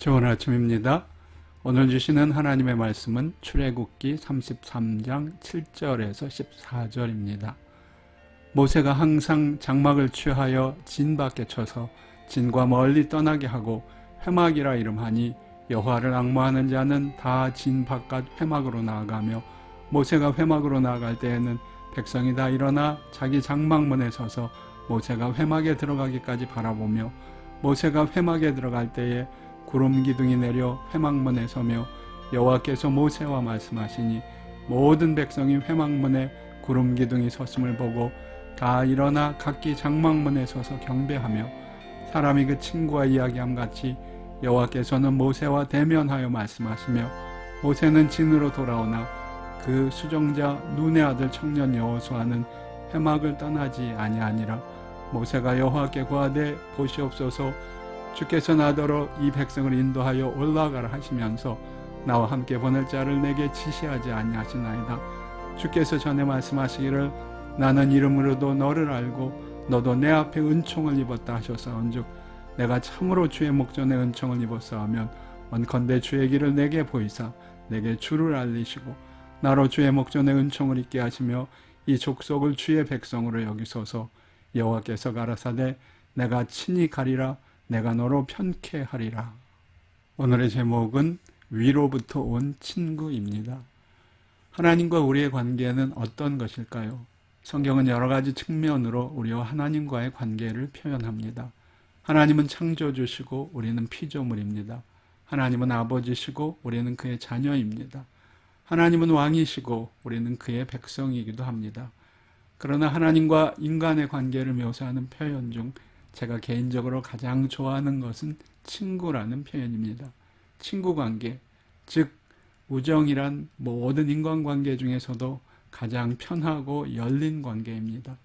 좋은 아침입니다. 오늘 주시는 하나님의 말씀은 출애굽기 33장 7절에서 14절입니다. 모세가 항상 장막을 취하여 진 밖에 쳐서 진과 멀리 떠나게 하고 회막이라 이름하니 여호와를 악모하는 자는 다 진 바깥 회막으로 나아가며 모세가 회막으로 나아갈 때에는 백성이 다 일어나 자기 장막문에 서서 모세가 회막에 들어가기까지 바라보며 모세가 회막에 들어갈 때에 구름 기둥이 내려 회막문에 서며 여호와께서 모세와 말씀하시니 모든 백성이 회막문에 구름 기둥이 섰음을 보고 다 일어나 각기 장막문에 서서 경배하며 사람이 그 친구와 이야기함 같이 여호와께서는 모세와 대면하여 말씀하시며 모세는 진으로 돌아오나 그 수정자 눈의 아들 청년 여호수아는 회막을 떠나지 아니하니라. 모세가 여호와께 구하되 보시옵소서 주께서 나더러 이 백성을 인도하여 올라가라 하시면서 나와 함께 보낼 자를 내게 지시하지 아니하시나이다. 주께서 전에 말씀하시기를 나는 이름으로도 너를 알고 너도 내 앞에 은총을 입었다 하셨사온즉 내가 참으로 주의 목전에 은총을 입었사하면 원컨대 주의 길을 내게 보이사 내게 주를 알리시고 나로 주의 목전에 은총을 입게 하시며 이 족속을 주의 백성으로 여기소서 여호와께서 가라사대 내가 친히 가리라 내가 너로 편케 하리라. 오늘의 제목은 위로부터 온 친구입니다. 하나님과 우리의 관계는 어떤 것일까요? 성경은 여러 가지 측면으로 우리와 하나님과의 관계를 표현합니다. 하나님은 창조주시고 우리는 피조물입니다. 하나님은 아버지시고 우리는 그의 자녀입니다. 하나님은 왕이시고 우리는 그의 백성이기도 합니다. 그러나 하나님과 인간의 관계를 묘사하는 표현 중 제가 개인적으로 가장 좋아하는 것은 친구라는 표현입니다. 친구 관계, 즉 우정이란 모든 인간관계 중에서도 가장 편하고 열린 관계입니다.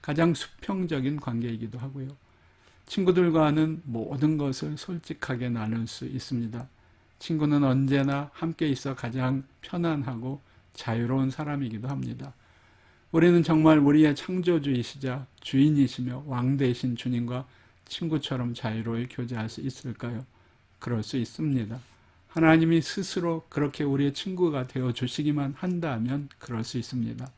가장 수평적인 관계이기도 하고요. 친구들과는 모든 것을 솔직하게 나눌 수 있습니다. 친구는 언제나 함께 있어 가장 편안하고 자유로운 사람이기도 합니다. 우리는 정말 우리의 창조주이시자 주인이시며 왕 되신 주님과 친구처럼 자유로이 교제할 수 있을까요? 그럴 수 있습니다. 하나님이 스스로 그렇게 우리의 친구가 되어 주시기만 한다면 그럴 수 있습니다.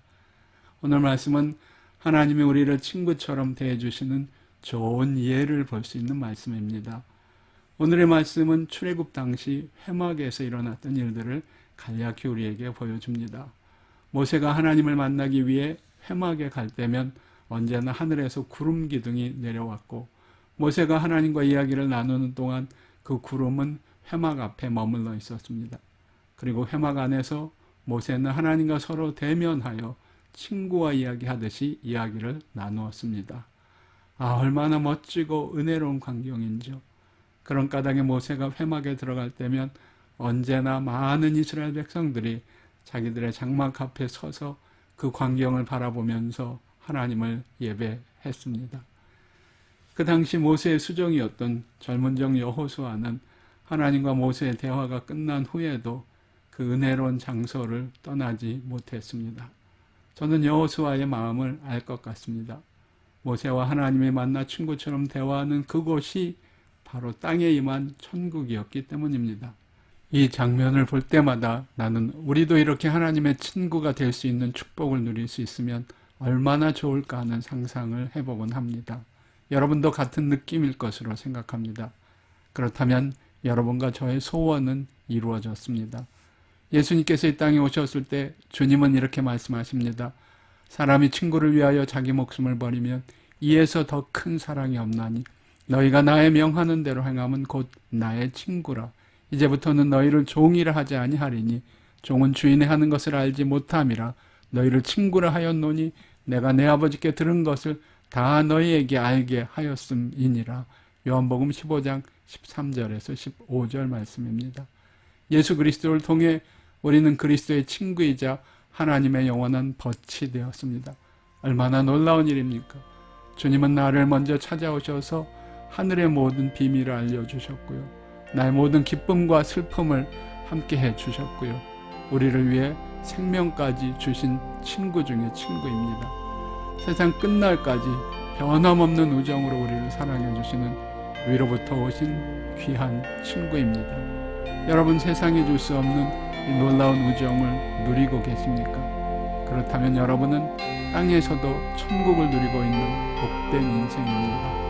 오늘 말씀은 하나님이 우리를 친구처럼 대해 주시는 좋은 예를 볼 수 있는 말씀입니다. 오늘의 말씀은 출애굽 당시 회막에서 일어났던 일들을 간략히 우리에게 보여줍니다. 모세가 하나님을 만나기 위해 회막에 갈 때면 언제나 하늘에서 구름 기둥이 내려왔고 모세가 하나님과 이야기를 나누는 동안 그 구름은 회막 앞에 머물러 있었습니다. 그리고 회막 안에서 모세는 하나님과 서로 대면하여 친구와 이야기하듯이 이야기를 나누었습니다. 아, 얼마나 멋지고 은혜로운 광경인지요. 그런 까닭에 모세가 회막에 들어갈 때면 언제나 많은 이스라엘 백성들이 자기들의 장막 앞에 서서 그 광경을 바라보면서 하나님을 예배했습니다. 그 당시 모세의 수종이었던 젊은 정 여호수아는 하나님과 모세의 대화가 끝난 후에도 그 은혜로운 장소를 떠나지 못했습니다. 저는 여호수아의 마음을 알 것 같습니다. 모세와 하나님이 만나 친구처럼 대화하는 그곳이 바로 땅에 임한 천국이었기 때문입니다. 이 장면을 볼 때마다 나는 우리도 이렇게 하나님의 친구가 될 수 있는 축복을 누릴 수 있으면 얼마나 좋을까 하는 상상을 해보곤 합니다. 여러분도 같은 느낌일 것으로 생각합니다. 그렇다면 여러분과 저의 소원은 이루어졌습니다. 예수님께서 이 땅에 오셨을 때 주님은 이렇게 말씀하십니다. 사람이 친구를 위하여 자기 목숨을 버리면 이에서 더 큰 사랑이 없나니 너희가 나의 명하는 대로 행함은 곧 나의 친구라. 이제부터는 너희를 종이라 하지 아니하리니 종은 주인의 하는 것을 알지 못함이라 너희를 친구라 하였노니 내가 내 아버지께 들은 것을 다 너희에게 알게 하였음이니라. 요한복음 15장 13절에서 15절 말씀입니다. 예수 그리스도를 통해 우리는 그리스도의 친구이자 하나님의 영원한 벗이 되었습니다. 얼마나 놀라운 일입니까? 주님은 나를 먼저 찾아오셔서 하늘의 모든 비밀을 알려주셨고요. 나의 모든 기쁨과 슬픔을 함께 해 주셨고요. 우리를 위해 생명까지 주신 친구 중의 친구입니다. 세상 끝날까지 변함없는 우정으로 우리를 사랑해 주시는 위로부터 오신 귀한 친구입니다. 여러분 세상에 줄수 없는 이 놀라운 우정을 누리고 계십니까? 그렇다면 여러분은 땅에서도 천국을 누리고 있는 복된 인생입니다.